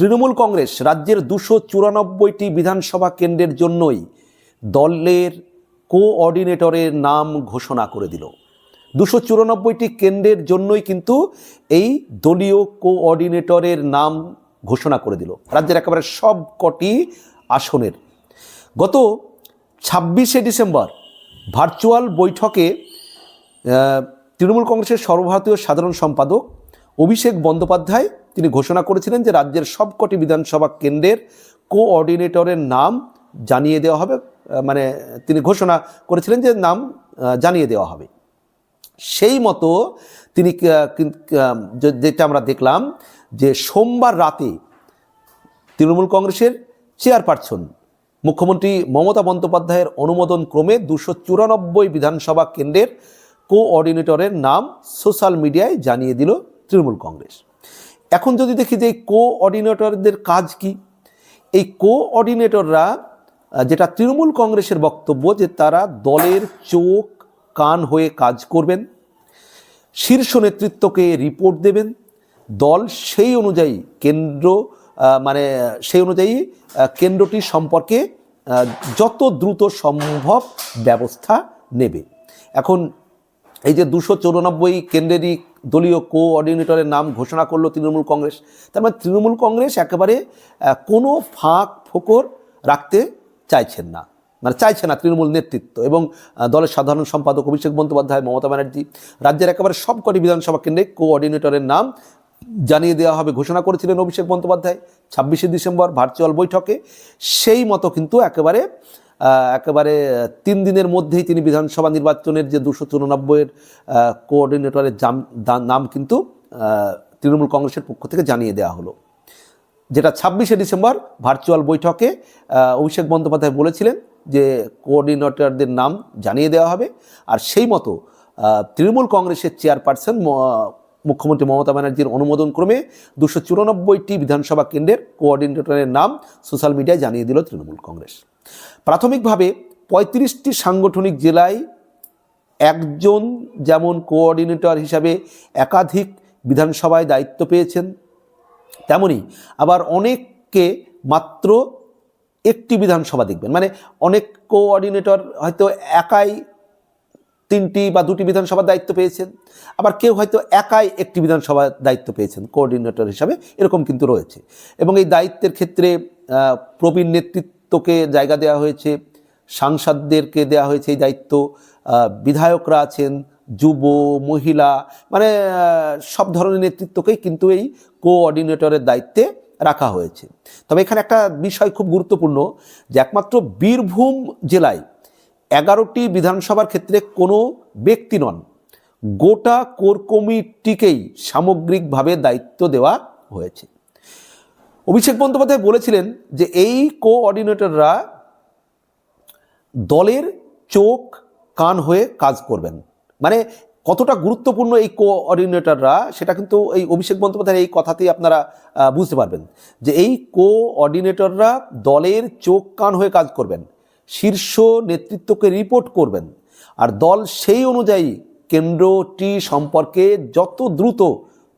তৃণমূল কংগ্রেস রাজ্যের দুশো চুরানব্বইটি বিধানসভা কেন্দ্রের জন্যই দলের কোঅর্ডিনেটরের নাম ঘোষণা করে দিল। দুশো চুরানব্বইটি কেন্দ্রের জন্যই কিন্তু এই দলীয় কোঅর্ডিনেটরের নাম ঘোষণা করে দিল। রাজ্যের একেবারে সব কটি আসনের। গত ছাব্বিশে ডিসেম্বর ভার্চুয়াল বৈঠকে তৃণমূল কংগ্রেসের সর্বভারতীয় সাধারণ সম্পাদক অভিষেক বন্দ্যোপাধ্যায় তিনি ঘোষণা করেছিলেন যে রাজ্যের সবকটি বিধানসভা কেন্দ্রের কোঅর্ডিনেটরের নাম জানিয়ে দেওয়া হবে মানে তিনি ঘোষণা করেছিলেন যে নাম জানিয়ে দেওয়া হবে। সেই মতো তিনি যেটা আমরা দেখলাম যে সোমবার রাতে তৃণমূল কংগ্রেসের চেয়ারপারসন মুখ্যমন্ত্রী মমতা বন্দ্যোপাধ্যায়ের অনুমোদন ক্রমে দুশো চুরানব্বই বিধানসভা কেন্দ্রের কোঅর্ডিনেটরের নাম সোশ্যাল মিডিয়ায় জানিয়ে দিল তৃণমূল কংগ্রেস। এখন যদি দেখি যে এই কোঅর্ডিনেটরদের কাজ কি, এই কোঅর্ডিনেটররা যেটা তৃণমূল কংগ্রেসের বক্তব্য যে তারা দলের চোখ, কান হয়ে কাজ করবেন, শীর্ষ নেতৃত্বকে রিপোর্ট দেবেন, দল সেই অনুযায়ী কেন্দ্র মানে সেই অনুযায়ী কেন্দ্রটি সম্পর্কে যত দ্রুত সম্ভব ব্যবস্থা নেবে। এখন এই যে দুশো চৌরানব্বই কেন্দ্রেরই দলীয় কোঅর্ডিনেটরের নাম ঘোষণা করল তৃণমূল কংগ্রেস। তার মানে তৃণমূল কংগ্রেস একেবারে কোনো ফাঁক ফোকর রাখতে চাইছেন না। মানে চাইছে না তৃণমূল নেতৃত্ব এবং দলের সাধারণ সম্পাদক অভিষেক বন্দ্যোপাধ্যায়, মমতা ব্যানার্জি, রাজ্যের একেবারে সবকটি বিধানসভা কেন্দ্রে কোঅর্ডিনেটরের নাম জানিয়ে দেওয়া হবে, ঘোষণা করেছিলেন অভিষেক বন্দ্যোপাধ্যায় ছাব্বিশে ডিসেম্বর ভার্চুয়াল বৈঠকে। সেই মতো কিন্তু একেবারে একেবারে তিন দিনের মধ্যেই তিনি বিধানসভা নির্বাচনের যে দুশো চুরানব্বইয়ের কোঅর্ডিনেটরের নাম কিন্তু তৃণমূল কংগ্রেসের পক্ষ থেকে জানিয়ে দেওয়া হলো। যেটা ছাব্বিশে ডিসেম্বর ভার্চুয়াল বৈঠকে অভিষেক বন্দ্যোপাধ্যায় বলেছিলেন যে কোঅর্ডিনেটরদের নাম জানিয়ে দেওয়া হবে। আর সেই মতো তৃণমূল কংগ্রেসের চেয়ারপারসন মুখ্যমন্ত্রী মমতা ব্যানার্জির অনুমোদন ক্রমে দুশো চুরানব্বইটি বিধানসভা কেন্দ্রের কোঅর্ডিনেটরের নাম সোশ্যাল মিডিয়ায় জানিয়ে দিল তৃণমূল কংগ্রেস। প্রাথমিকভাবে পঁয়ত্রিশটি সাংগঠনিক জেলায় একজন যেমন কোঅর্ডিনেটর হিসাবে একাধিক বিধানসভায় দায়িত্ব পেয়েছেন, তেমনি আবার অনেককে মাত্র একটি বিধানসভা দেখবেন। মানে অনেক কোঅর্ডিনেটর হয়তো একাই তিনটি বা দুটি বিধানসভার দায়িত্ব পেয়েছেন। আবার কেউ হয়তো একাই একটি বিধানসভার দায়িত্ব পেয়েছেন, কোঅর্ডিনেটর হিসাবে। এরকম কিন্তু রয়েছে। এবং এই দায়িত্বের ক্ষেত্রে প্রবীণ নেতৃত্বকে জায়গা দেওয়া হয়েছে, সাংসদদেরকে দেওয়া হয়েছে এই দায়িত্ব বিধায়করা আছেন, যুব, মহিলা মানে সব ধরনের নেতৃত্বকেই কিন্তু এই কোঅর্ডিনেটরের দায়িত্বে রাখা হয়েছে। তবে এখানে একটা বিষয় খুব গুরুত্বপূর্ণ যে একমাত্র বীরভূম জেলায় এগারোটি বিধানসভার ক্ষেত্রে কোনো ব্যক্তি নন। গোটা কোর কমিটিকেই সামগ্রিকভাবে দায়িত্ব দেওয়া হয়েছে। অভিষেক বন্দ্যোপাধ্যায় বলেছিলেন যে এই কোঅর্ডিনেটররা দলের চোখ, কান হয়ে কাজ করবেন। মানে কতটা গুরুত্বপূর্ণ এই কোঅর্ডিনেটররা সেটা কিন্তু এই অভিষেক বন্দ্যোপাধ্যায়ের এই কথাতেই আপনারা বুঝতে পারবেন যে এই কোঅর্ডিনেটররা দলের চোখ, কান হয়ে কাজ করবেন। শীর্ষ নেতৃত্বকে রিপোর্ট করবেন। আর দল সেই অনুযায়ী কেন্দ্রটি সম্পর্কে যত দ্রুত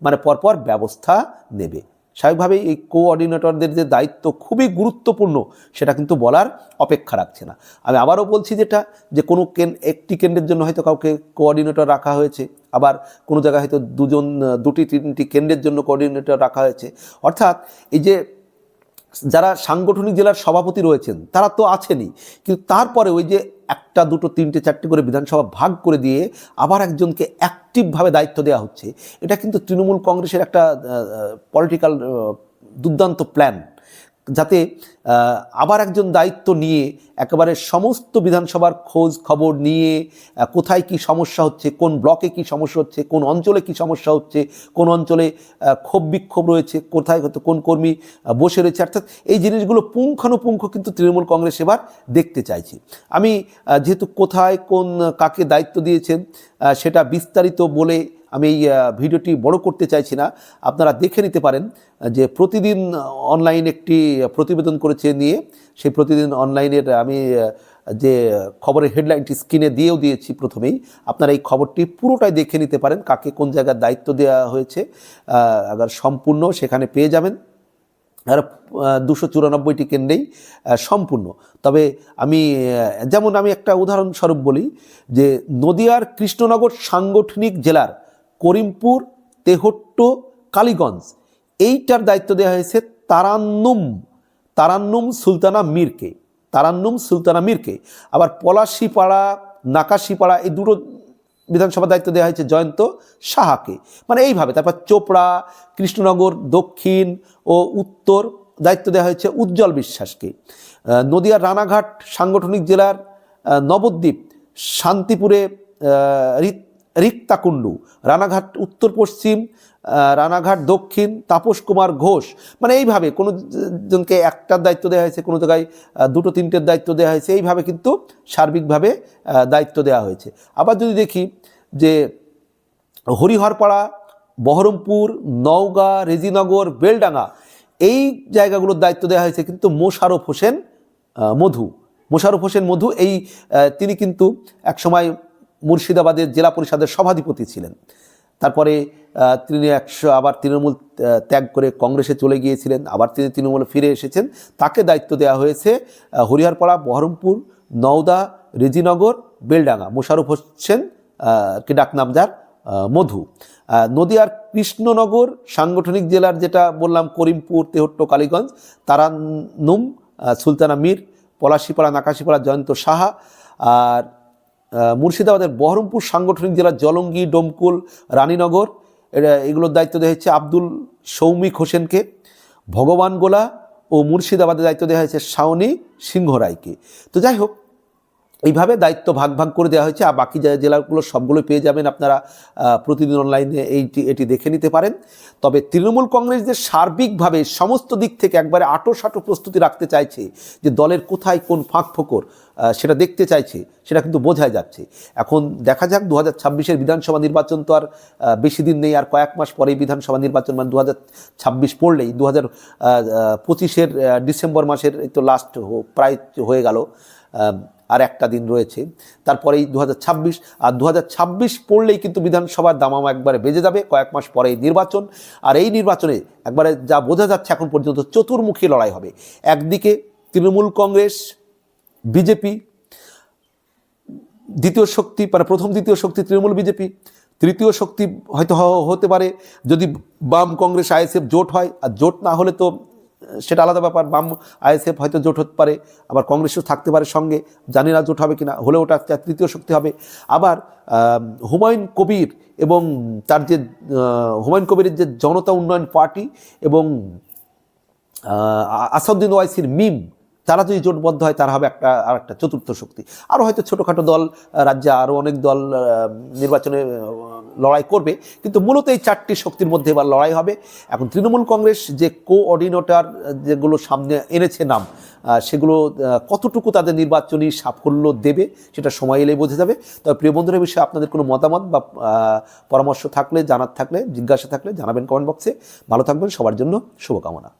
মানে পরপর ব্যবস্থা নেবে। স্বাভাবিকভাবে এই কোঅর্ডিনেটরদের যে দায়িত্ব খুবই গুরুত্বপূর্ণ, সেটা কিন্তু বলার অপেক্ষা রাখছে না। আমি আবারও বলছি যেটা, যে কোনো কেন, একটি কেন্দ্রের জন্য হয়তো কাউকে কোঅর্ডিনেটর রাখা হয়েছে, আবার কোনো জায়গায় হয়তো দুজন, দুটি, তিনটি কেন্দ্রের জন্য কোঅর্ডিনেটর রাখা হয়েছে। অর্থাৎ এই যে যারা সাংগঠনিক জেলার সভাপতি রয়েছেন, তারা তো আছেনই। কিন্তু তারপরে ওই যে একটা, দুটো, তিনটে, চারটে করে বিধানসভা ভাগ করে দিয়ে আবার একজনকে অ্যাক্টিভভাবে দায়িত্ব দেওয়া হচ্ছে, এটা কিন্তু তৃণমূল কংগ্রেসের একটা পলিটিক্যাল দুর্দান্ত প্ল্যান যাতে আবার একজন দায়িত্ব নিয়ে একেবারে সমস্ত বিধানসভার খোঁজ খবর নিয়ে কোথায় কি সমস্যা হচ্ছে, কোন ব্লকে কি সমস্যা হচ্ছে, কোন অঞ্চলে কি সমস্যা হচ্ছে, কোন অঞ্চলে ক্ষোভ বিক্ষোভ রয়েছে, কোথায় হয়তো কোন কর্মী বসে রয়েছে, অর্থাৎ এই জিনিসগুলো পুঙ্খানুপুঙ্খ কিন্তু তৃণমূল কংগ্রেস এবার দেখতে চাইছে। আমি যেহেতু কোথায় কোন কাকে দায়িত্ব দিয়েছেন সেটা বিস্তারিত বলে আমি এই ভিডিওটি বড় করতে চাইছি না। আপনারা দেখে নিতে পারেন যে প্রতিদিন অনলাইন একটি প্রতিবেদন করেছে নিয়ে। সেই প্রতিদিন অনলাইনের আমি যে খবরের হেডলাইনটি স্ক্রিনে দিয়েও দিয়েছি প্রথমেই। আপনারা এই খবরটি পুরোটাই দেখে নিতে পারেন, কাকে কোন জায়গার দায়িত্ব দেওয়া হয়েছে আবার সম্পূর্ণ সেখানে পেয়ে যাবেন। আর দুশো চুরানব্বইটি কেন্দ্রেই সম্পূর্ণ। তবে আমি যেমন আমি একটা উদাহরণস্বরূপ বলি, যে নদিয়ার কৃষ্ণনগর সাংগঠনিক জেলার করিমপুর, তেহট্ট, কালীগঞ্জ। এইটার দায়িত্ব দেওয়া হয়েছে তারান্নুম তারান্নুম সুলতানা মীরকে, তারান্নুম সুলতানা মীরকে। আবার পলাশিপাড়া, নাকাশিপাড়া এই দুটো বিধানসভার দায়িত্ব দেওয়া হয়েছে জয়ন্ত সাহাকে। মানে এইভাবে, তারপর চোপড়া, কৃষ্ণনগর, দক্ষিণ ও উত্তর দায়িত্ব দেওয়া হয়েছে উজ্জ্বল বিশ্বাসকে। নদিয়ার রানাঘাট সাংগঠনিক জেলার নবদ্বীপ, শান্তিপুরে রিক- রিক্তাকুণ্ডু, রানাঘাট উত্তর পশ্চিম রানাঘাট দক্ষিণ, তাপস কুমার ঘোষ। মানে এইভাবে কোনো জনকে একটার দায়িত্ব দেওয়া হয়েছে, কোনো জায়গায় দুটো তিনটের দায়িত্ব দেওয়া হয়েছে, এইভাবে কিন্তু সার্বিকভাবে দায়িত্ব দেওয়া হয়েছে। আবার যদি দেখি যে হরিহরপাড়া, বহরমপুর, নওগাঁ, রেজিনগর, বেলডাঙ্গা, এই জায়গাগুলোর দায়িত্ব দেওয়া হয়েছে কিন্তু মোশারফ হোসেন মধু। মোশারফ হোসেন মধু, এই তিনি কিন্তু একসময় মুর্শিদাবাদের জেলা পরিষদের সভাধিপতি ছিলেন। তারপরে তিনি একশো, আবার তৃণমূল ত্যাগ করে কংগ্রেসে চলে গিয়েছিলেন। আবার তিনি তৃণমূলে ফিরে এসেছেন। তাকে দায়িত্ব দেওয়া হয়েছে হরিহরপাড়া, বহরমপুর, নওদা, রেজিনগর, বেলডাঙ্গা। মোশারফ হোসেন কে ডাকনাম যার মধু। নদিয়ার কৃষ্ণনগর সাংগঠনিক জেলার যেটা বললাম, করিমপুর, তেহট্ট, কালীগঞ্জ তারানুম সুলতানা মীর, পলাশিপাড়া, নাকাশিপাড়া, জয়ন্ত সাহা, আর মুর্শিদাবাদের বহরমপুর সাংগঠনিক জেলা জলঙ্গি, ডোমকুল, রানীনগর। এগুলোর দায়িত্ব দেওয়া হয়েছে আব্দুল সৌমিক হোসেনকে ভগবান গোলা ও মুর্শিদাবাদের দায়িত্ব দেওয়া হয়েছে শাওনি সিংহ রায়কে তো যাই হোক এইভাবে দায়িত্ব ভাগ ভাগ করে দেওয়া হয়েছে, আর বাকি জেলাগুলো সবগুলো পেয়ে যাবেন আপনারা প্রতিদিন অনলাইনে এইটি, এটি দেখে নিতে পারেন। তবে তৃণমূল কংগ্রেস যে সার্বিকভাবে সমস্ত দিক থেকে একবারে আটো সাটো প্রস্তুতি রাখতে চাইছে, যে দলের কোথায় কোন ফাঁক ফোকর সেটা দেখতে চাইছে, সেটা কিন্তু বোঝাই যাচ্ছে। এখন দেখা যাক দু হাজার ছাব্বিশের বিধানসভা নির্বাচন তো আর বেশি দিন নেই, আর কয়েক মাস পরেই বিধানসভা নির্বাচন মানে দু হাজার ছাব্বিশ পড়লেই দু হাজার পঁচিশের ডিসেম্বর মাসের তো লাস্ট প্রায় হয়ে গেল। আর একটা দিন রয়েছে। তারপরেই দু হাজার ছাব্বিশ, আর দু হাজার ছাব্বিশ পড়লেই কিন্তু বিধানসভার দামামা একবারে বেজে যাবে কয়েক মাস পরেই নির্বাচন। আর এই নির্বাচনে একবারে যা বোঝা যাচ্ছে এখন পর্যন্ত চতুর্মুখী লড়াই হবে। একদিকে তৃণমূল কংগ্রেস, বিজেপি, দ্বিতীয় শক্তি মানে প্রথম দ্বিতীয় শক্তি তৃণমূল বিজেপি, তৃতীয় শক্তি হয়তো হতে পারে। যদি বাম কংগ্রেস আইএসএফ জোট হয়, আর জোট না হলে তো সেটা আলাদা ব্যাপার। বাম আইএসএফ হয়তো জোট হতে পারে, আবার কংগ্রেসও থাকতে পারে সঙ্গে, জানি না জোট হবে কিনা হলে ওটা তৃতীয় শক্তি হবে। আবার হুমায়ুন কবির এবং তার যে হুমায়ুন কবিরের যে জনতা উন্নয়ন পার্টি এবং আসাদ্দিন ওয়াইসির মিম তারা যদি জোটবদ্ধ হয়, তারা হবে একটা, আর একটা চতুর্থ শক্তি। আরও হয়তো ছোটোখাটো দল, রাজ্যে আরও অনেক দল নির্বাচনে লড়াই করবে। কিন্তু মূলত এই চারটি শক্তির মধ্যে এবার লড়াই হবে। এখন তৃণমূল কংগ্রেস যে কোঅর্ডিনেটর যেগুলো সামনে এনেছে নাম সেগুলো কতটুকু তাদের নির্বাচনী সাফল্য দেবে, সেটা সময় এলেই বোঝা যাবে। তবে প্রিয় বন্ধুরা বিষয়ে আপনাদের কোনো মতামত বা পরামর্শ থাকলে, জানার থাকলে, জিজ্ঞাসা থাকলে জানাবেন কমেন্ট বক্সে। ভালো থাকবেন, সবার জন্য শুভকামনা।